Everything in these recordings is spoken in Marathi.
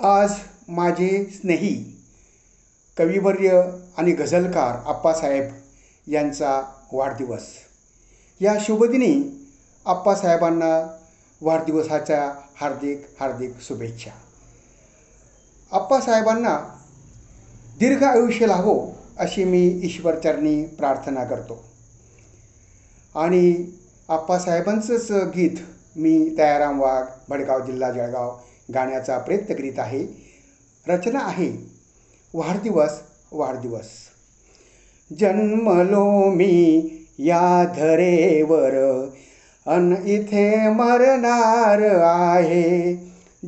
आज माझे स्नेही कविवर्य आणि गझलकार आप्पासाहेब यांचा वाढदिवस. या शुभदिनी आप्पासाहेबांना वाढदिवसाच्या हार्दिक हार्दिक शुभेच्छा. आप्पासाहेबांना दीर्घ आयुष्य लाभो अशी मी ईश्वरचरणी प्रार्थना करतो. आणि आप्पासाहेबांचंच गीत मी तयाराम वाघ भडगाव जिल्हा जळगाव गाण्याचा प्रयत्न करीत आहे रचना आहे वाढदिवस वाढदिवस. जन्मलो मी या धरेवर अन इथे मरणार आहे.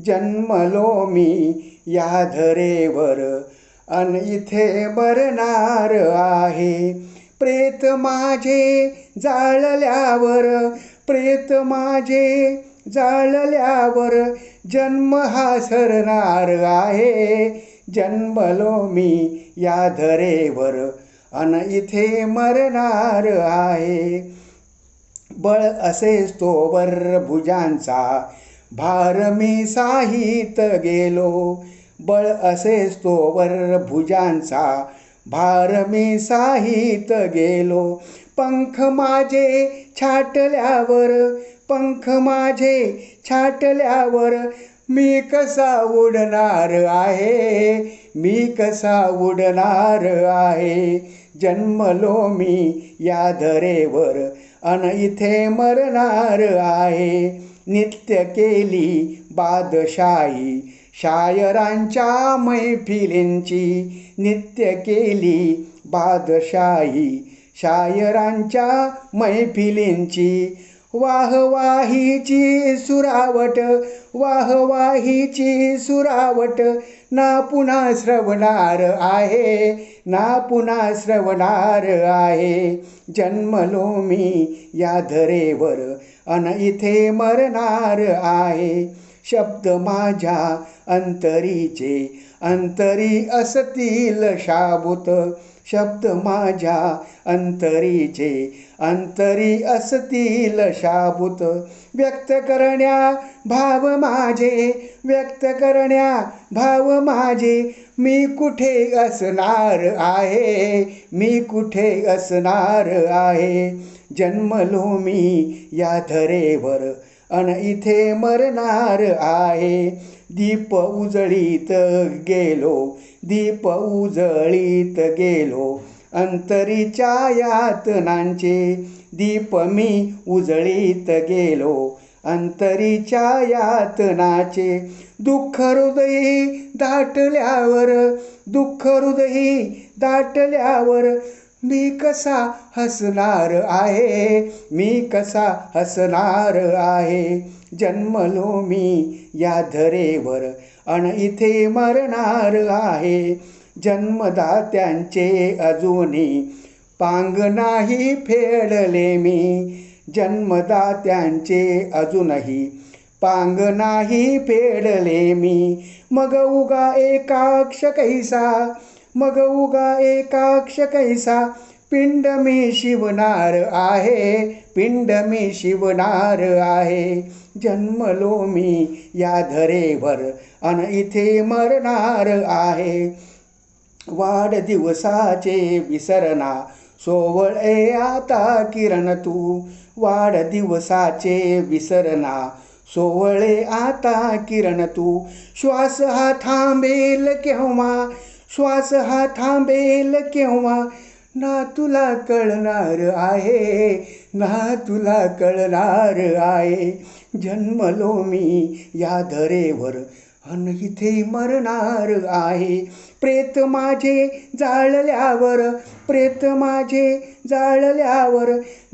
जन्मलो मी या धरेवर अन इथे मरणार आहे. प्रेत माझे जाळल्यावर प्रेत माझे जाळल्यावर जन्म हा सरणार आहे. जन्मलो मी या धरेवर अन इथे मरणार आहे. बळ असेच तोवर भुजांचा भार मी साहित गेलो. बळ असेच तोवर भुजांचा भार मी साहित गेलो. पंख माझे छाटल्यावर पंख माझे छाटल्यावर मी कसा उडणार आहे? मी कसा उडणार आहे? जन्मलो मी या धरेवर अन इथे मरणार आहे. नित्य केली बादशाही शायरांच्या मैफिलींची. नित्य केली बादशाही शायरांच्या मैफिलींची. वाह वाहीची सुरावट वाह वाहीची सुरावट. ना पुन्हा श्रवणार आहे ना पुन्हा श्रवणार आहे. जन्मलो मी या धरेवर अन इथे मरणार आहे. शब्द माझ्या अंतरीचे अंतरी असतील शाबूत. शब्द माझ्या अंतरीचे अंतरी असतील शाबूत. व्यक्त करण्या भाव माझे व्यक्त करण्या भाव माझे. मी कुठे असणार आहे? मी कुठे असणार आहे? जन्मलो मी या धरेवर. अन इथे मरणार आहे. दीप उजळीत गेलो दीप उजळीत गेलो. अंतरीच्या यातनांचे दीप मी उजळीत गेलो. अंतरीच्या यातनाचे दुःख हृदयी दाटल्यावर दुःख हृदयी दाटल्यावर मी कसा हसणार आहे? मी कसा हसणार आहे? जन्मलो मी या धरेवर अन इथे मरणार आहे. जन्मदात्यांचे अजूनही पांग नाही फेडले मी. जन्मदात्यांचे अजूनही पांग नाही फेडले मी. मग उगा एकाक्ष कैसा? मग उगा एकाक्ष कैसा? पिंड मी शिवणार आहे पिंड मी शिवणार आहे. जन्मलो मी या धरेवर अन इथे मरणार आहे. वाढदिवसाचे विसरना सोवळे आता किरण तू. वाढदिवसाचे विसरना सोवळे आता किरण तू. श्वास हा थांबेल केव्हा? श्वास हा थांबेल केव्हा? ना तुला कळणार आहे ना तुला कळणार आहे. जन्मलो मी या धरेवर अन इथे मरणार आहे. प्रेत माझे जाळल्यावर प्रेत माझे जाळल्यावर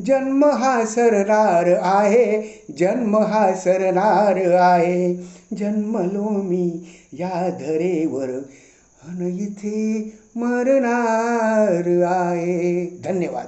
जन्म हा सरणार आहे जन्म हा सरणार आहे. जन्मलो मी या धरेवर अन इथे मरणार आहे. धन्यवाद.